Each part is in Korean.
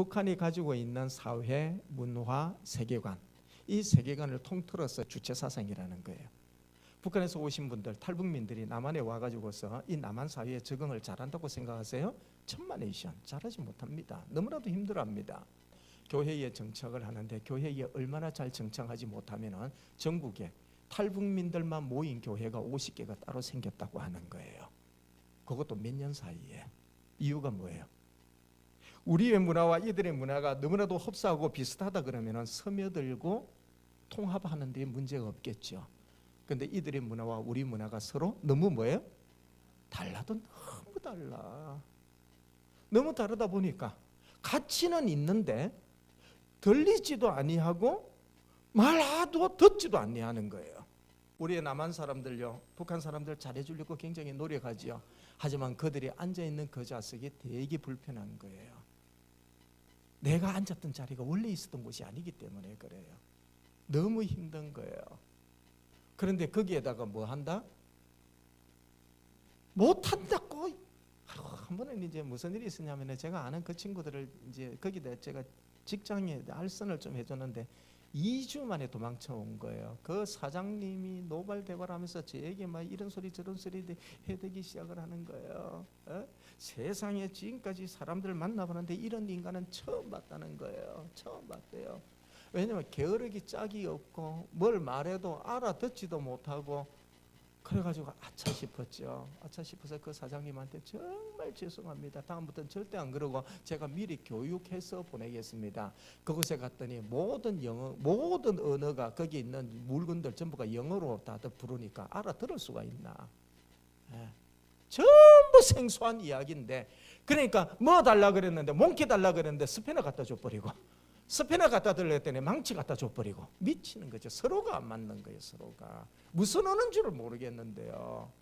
북한이 가지고 있는 사회, 문화, 세계관 이 세계관을 통틀어서 주체 사상이라는 거예요. 북한에서 오신 분들 탈북민들이 남한에 와가지고서 이 남한 사회에 적응을 잘한다고 생각하세요? 천만에이션 잘하지 못합니다. 너무나도 힘들어합니다. 교회에 정착을 하는데 교회에 얼마나 잘 정착하지 못하면은 전국에 탈북민들만 모인 교회가 50개가 따로 생겼다고 하는 거예요. 그것도 몇 년 사이에 이유가 뭐예요? 우리의 문화와 이들의 문화가 너무나도 흡사하고 비슷하다 그러면은 스며들고 통합하는 데 문제가 없겠죠. 근데 이들의 문화와 우리 문화가 서로 너무 뭐예요? 달라도 너무 달라. 너무 다르다 보니까 가치는 있는데 들리지도 아니하고 말하도 듣지도 아니하는 거예요. 우리의 남한 사람들요, 북한 사람들 잘해주려고 굉장히 노력하지요. 하지만 그들이 앉아 있는 그 좌석이 되게 불편한 거예요. 내가 앉았던 자리가 원래 있었던 곳이 아니기 때문에 그래요. 너무 힘든 거예요. 그런데 거기에다가 뭐 한다? 못 한다고. 한 번은 이제 무슨 일이 있었냐면 제가 아는 그 친구들을 이제 거기다 제가 직장에 알선을 좀 해줬는데 2주 만에 도망쳐 온 거예요. 그 사장님이 노발대발하면서 저에게 막 이런 소리 저런 소리 해대기 시작을 하는 거예요. 어? 세상에 지금까지 사람들 만나보는데 이런 인간은 처음 봤다는 거예요. 처음 봤대요. 왜냐면 게으르기 짝이 없고 뭘 말해도 알아듣지도 못하고 그래가지고 아차 싶었죠. 아차 싶어서 그 사장님한테 정말 죄송합니다. 다음부터는 절대 안 그러고 제가 미리 교육해서 보내겠습니다. 그곳에 갔더니 모든 영어, 모든 언어가 거기 있는 물건들 전부가 영어로 다들 부르니까 알아들을 수가 있나? 예. 전부 생소한 이야기인데 그러니까 뭐 달라 그랬는데 몽키 달라 그랬는데 스페너 갖다 줘버리고 스페너 갖다 들렸더니 망치 갖다 줘버리고 미치는 거죠. 서로가 안 맞는 거예요. 서로가 무슨 어는 줄을 모르겠는데요.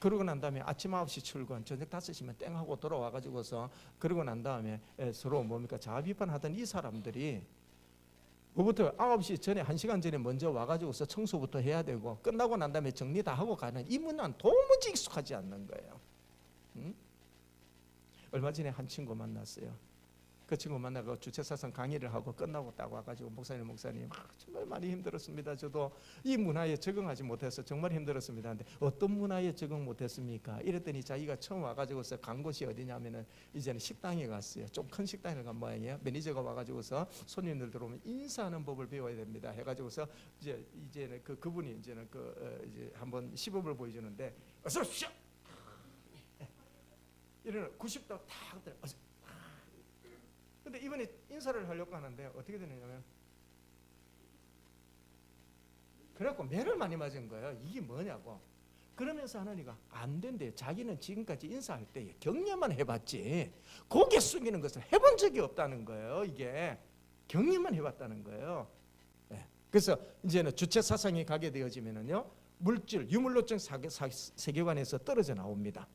그러고 난 다음에 아침 9시 출근, 저녁 5시면 땡 하고 돌아와 가지고서 그러고 난 다음에 에, 서로 뭡니까 자아 비판하던 이 사람들이 그부터 9시 전에 1시간 전에 먼저 와 가지고서 청소부터 해야 되고 끝나고 난 다음에 정리 다 하고 가는 이 문화는 도무지 익숙하지 않는 거예요. 응? 얼마 전에 한 친구 만났어요. 그 친구 만나고 주체사상 강의를 하고 끝나고 딱 와가지고 목사님 목사님 아, 정말 많이 힘들었습니다. 저도 이 문화에 적응하지 못해서 정말 힘들었습니다. 근데 어떤 문화에 적응 못했습니까? 이랬더니 자기가 처음 와가지고서 간 곳이 어디냐면은 이제는 식당에 갔어요. 좀 큰 식당에 간 모양이에요. 매니저가 와가지고서 손님들 들어오면 인사하는 법을 배워야 됩니다. 해가지고서 이제 이제는 그 그분이 이제는 그 어, 이제 한번 시범을 보여주는데 어서 오십시오. 이러는 90도 탁 어서 근데 이번에 인사를 하려고 하는데 어떻게 되느냐면 그래갖고 매를 많이 맞은 거예요. 이게 뭐냐고. 그러면서 하나니가 안 된대. 자기는 지금까지 인사할 때 경례만 해봤지 고개 숙이는 것을 해본 적이 없다는 거예요. 이게 경례만 해봤다는 거예요. 네. 그래서 이제는 주체 사상이 가게 되어지면은요 물질 유물로적 세계관에서 떨어져 나옵니다.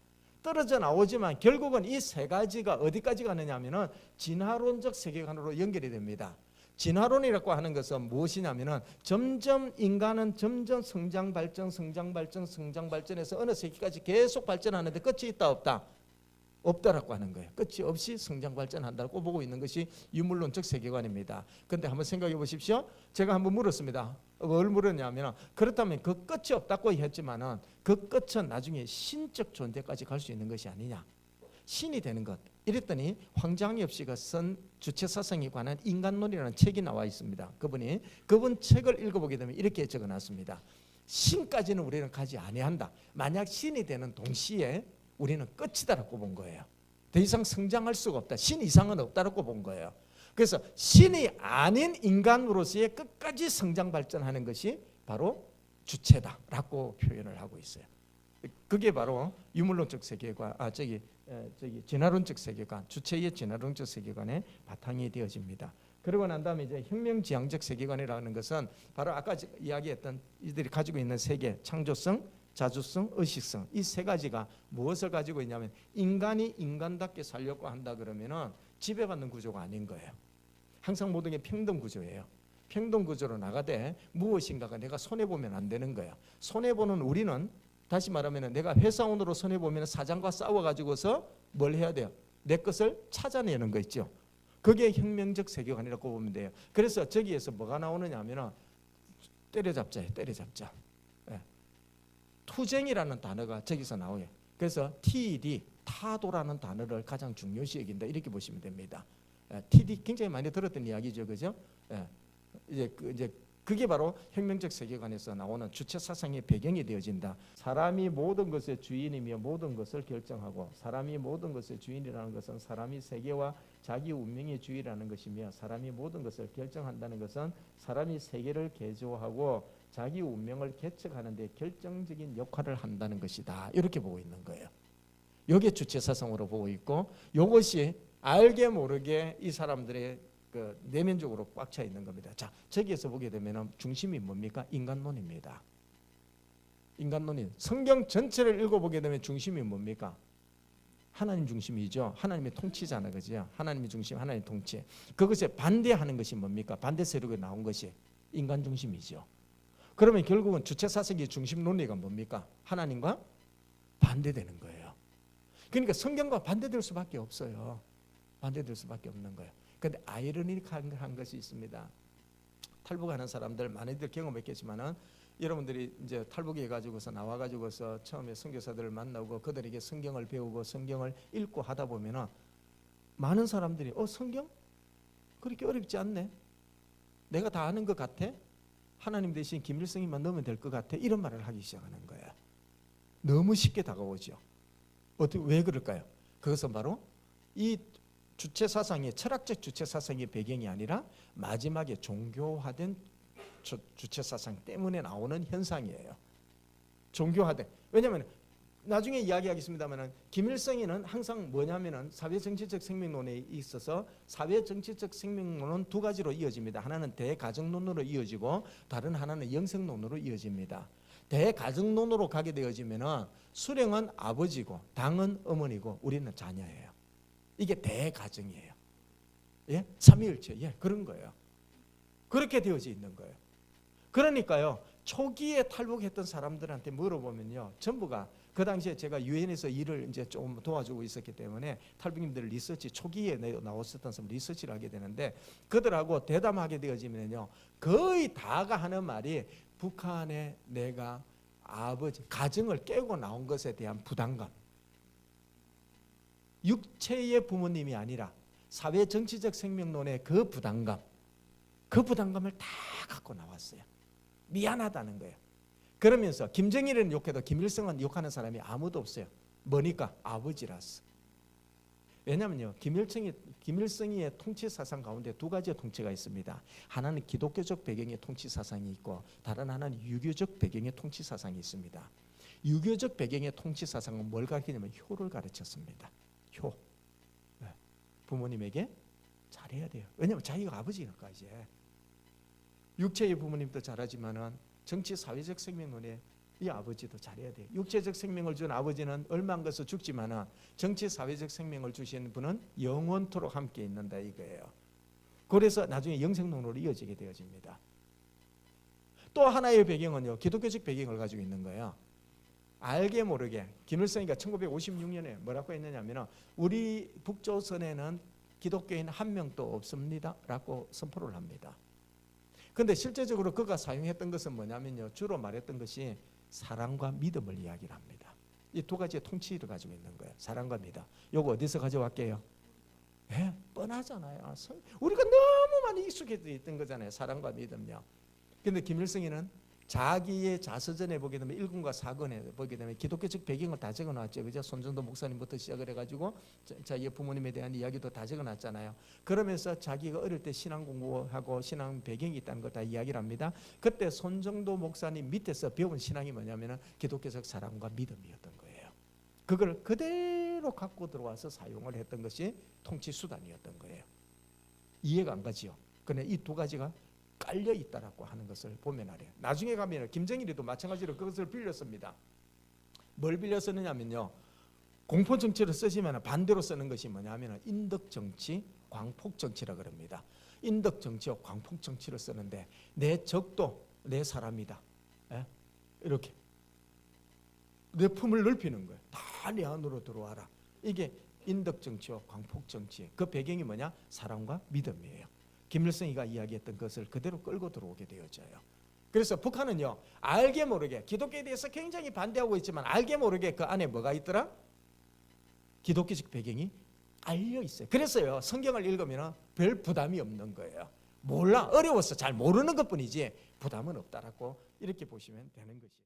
떨어져 나오지만 결국은 이 세 가지가 어디까지 가느냐면은 진화론적 세계관으로 연결이 됩니다. 진화론이라고 하는 것은 무엇이냐면은 점점 인간은 점점 성장 발전 성장 발전 성장 발전해서 어느 세기까지 계속 발전하는데 끝이 있다 없다 없다라고 하는 거예요. 끝이 없이 성장 발전한다고 보고 있는 것이 유물론적 세계관입니다. 근데 한번 생각해 보십시오. 제가 한번 물었습니다. 뭘 물었냐면 그렇다면 그 끝이 없다고 했지만은 그 끝은 나중에 신적 존재까지 갈 수 있는 것이 아니냐. 신이 되는 것. 이랬더니 황장엽 씨가 쓴 주체 사상에 관한 인간론이라는 책이 나와 있습니다. 그분이 그분 책을 읽어보게 되면 이렇게 적어놨습니다. 신까지는 우리는 가지 아니한다. 만약 신이 되는 동시에 우리는 끝이다라고 본 거예요. 더 이상 성장할 수가 없다. 신 이상은 없다라고 본 거예요. 그래서 신이 아닌 인간으로서의 끝까지 성장 발전하는 것이 바로 주체다라고 표현을 하고 있어요. 그게 바로 유물론적 세계관, 아 저기 에, 저기 진화론적 세계관, 주체의 진화론적 세계관의 바탕이 되어집니다. 그러고 난 다음에 이제 혁명지향적 세계관이라는 것은 바로 아까 이야기했던 이들이 가지고 있는 세계, 창조성, 자주성, 의식성 이 세 가지가 무엇을 가지고 있냐면 인간이 인간답게 살려고 한다 그러면은 지배받는 구조가 아닌 거예요. 항상 모든 게 평등 구조예요. 평등 구조로 나가되 무엇인가가 내가 손해 보면 안 되는 거야. 손해 보는 우리는 다시 말하면 내가 회사원으로 손해 보면 사장과 싸워 가지고서 뭘 해야 돼요? 내 것을 찾아내는 거 있죠. 그게 혁명적 세계관이라고 보면 돼요. 그래서 저기에서 뭐가 나오느냐 하면은 때려잡자예요. 때려잡자. 예. 투쟁이라는 단어가 저기서 나와요. 그래서 TD 타도라는 단어를 가장 중요시 여긴다 이렇게 보시면 됩니다. 예, TD 굉장히 많이 들었던 이야기죠, 그죠? 예, 이제 그 이제 그게 바로 혁명적 세계관에서 나오는 주체 사상의 배경이 되어진다. 사람이 모든 것의 주인이며 모든 것을 결정하고 사람이 모든 것의 주인이라는 것은 사람이 세계와 자기 운명의 주인이라는 것이며 사람이 모든 것을 결정한다는 것은 사람이 세계를 개조하고 자기 운명을 개척하는 데 결정적인 역할을 한다는 것이다. 이렇게 보고 있는 거예요. 요게 주체 사상으로 보고 있고 요것이 알게 모르게 이 사람들의 그 내면적으로 꽉 차 있는 겁니다. 자, 저기에서 보게 되면 중심이 뭡니까? 인간론입니다. 인간론이 성경 전체를 읽어보게 되면 중심이 뭡니까? 하나님 중심이죠. 하나님의 통치잖아, 그죠? 하나님의 중심, 하나님 통치. 그것에 반대하는 것이 뭡니까? 반대 세력에 나온 것이 인간 중심이죠. 그러면 결국은 주체 사색의 중심 논리가 뭡니까? 하나님과 반대되는 거예요. 그러니까 성경과 반대될 수밖에 없어요. 반대될 수밖에 없는 거예요. 근데 아이러니한 한 것이 있습니다. 탈북하는 사람들 많이들 경험했겠지만은 여러분들이 이제 탈북해 가지고서 나와 가지고서 처음에 선교사들을 만나고 그들에게 성경을 배우고 성경을 읽고 하다 보면은 많은 사람들이 어 성경 그렇게 어렵지 않네. 내가 다 아는 것 같아. 하나님 대신 김일성이만 넣으면 될 것 같아. 이런 말을 하기 시작하는 거야. 너무 쉽게 다가오죠. 어떻게 왜 그럴까요? 그것은 바로 이 주체 사상의 철학적 주체 사상의 배경이 아니라 마지막에 종교화된 주, 주체 사상 때문에 나오는 현상이에요. 종교화된. 왜냐하면 나중에 이야기하겠습니다만은 김일성이는 항상 뭐냐면은 사회 정치적 생명론에 있어서 사회 정치적 생명론은 두 가지로 이어집니다. 하나는 대가정론으로 이어지고 다른 하나는 영생론으로 이어집니다. 대가정론으로 가게 되어지면은 수령은 아버지고 당은 어머니고 우리는 자녀예요. 이게 대가정이에요. 예? 삼위일체. 예, 그런 거예요. 그렇게 되어져 있는 거예요. 그러니까요. 초기에 탈북했던 사람들한테 물어보면요. 전부가 그 당시에 제가 유엔에서 일을 이제 좀 도와주고 있었기 때문에 탈북민들 리서치 초기에 내- 나왔었던 사람 리서치를 하게 되는데 그들하고 대담하게 되어지면요. 거의 다가 하는 말이 북한에 내가 아버지 가정을 깨고 나온 것에 대한 부담감. 육체의 부모님이 아니라 사회 정치적 생명론의 그 부담감, 그 부담감을 다 갖고 나왔어요. 미안하다는 거예요. 그러면서 김정일은 욕해도 김일성은 욕하는 사람이 아무도 없어요. 뭐니까 아버지라서. 왜냐면요, 김일성이 김일성이의 통치 사상 가운데 두 가지의 통치가 있습니다. 하나는 기독교적 배경의 통치 사상이 있고, 다른 하나는 유교적 배경의 통치 사상이 있습니다. 유교적 배경의 통치 사상은 뭘 가르치냐면 효를 가르쳤습니다. 부모님에게 잘해야 돼요. 왜냐하면 자기가 아버지니까 이제 육체의 부모님도 잘하지만은 정치 사회적 생명론에 이 아버지도 잘해야 돼요. 육체적 생명을 준 아버지는 얼마 안 가서 죽지만은 정치 사회적 생명을 주신 분은 영원토록 함께 있는다 이거예요. 그래서 나중에 영생론으로 이어지게 되어집니다. 또 하나의 배경은요 기독교적 배경을 가지고 있는 거예요. 알게 모르게 김일성이가 1956년에 뭐라고 했느냐면은 우리 북조선에는 기독교인 한 명도 없습니다 라고 선포를 합니다. 근데 실제적으로 그가 사용했던 것은 뭐냐면요 주로 말했던 것이 사랑과 믿음을 이야기를 합니다. 이 두 가지의 통치를 가지고 있는 거예요. 사랑과 믿음. 요거 어디서 가져왔게요? 예, 뻔하잖아요. 성- 우리가 너무 많이 익숙해져 있던 거잖아요. 사랑과 믿음요. 근데 김일성이는 자기의 자서전에 보게 되면 1권과 4권에 보게 되면 기독교적 배경을 다 적어놨죠. 그죠? 손정도 목사님부터 시작을 해가지고 자- 자기의 부모님에 대한 이야기도 다 적어놨잖아요. 그러면서 자기가 어릴 때 신앙 공부하고 신앙 배경이 있다는 걸 다 이야기를 합니다. 그때 손정도 목사님 밑에서 배운 신앙이 뭐냐면은 기독교적 사랑과 믿음이었던 거예요. 그걸 그대로 갖고 들어와서 사용을 했던 것이 통치 수단이었던 거예요. 이해가 안 가지요. 근데 이 두 가지가 깔려 있다라고 하는 것을 보면 알아요. 나중에 가면 김정일이도 마찬가지로 그것을 빌렸습니다. 뭘 빌려 쓰느냐면요. 공포 정치를 쓰지만 반대로 쓰는 것이 뭐냐면 인덕 정치, 광폭 정치라 그럽니다. 인덕 정치와 광폭 정치를 쓰는데 내 적도 내 사람이다. 예? 이렇게 내 품을 넓히는 거예요. 다 내 안으로 들어와라. 이게 인덕 정치와 광폭 정치 그 배경이 뭐냐 사랑과 믿음이에요. 김일성이가 이야기했던 것을 그대로 끌고 들어오게 되어져요. 그래서 북한은요 알게 모르게 기독교에 대해서 굉장히 반대하고 있지만 알게 모르게 그 안에 뭐가 있더라? 기독교적 배경이 알려 있어요. 그래서요 성경을 읽으면 별 부담이 없는 거예요. 몰라 어려워서 잘 모르는 것뿐이지 부담은 없다라고 이렇게 보시면 되는 것이에요.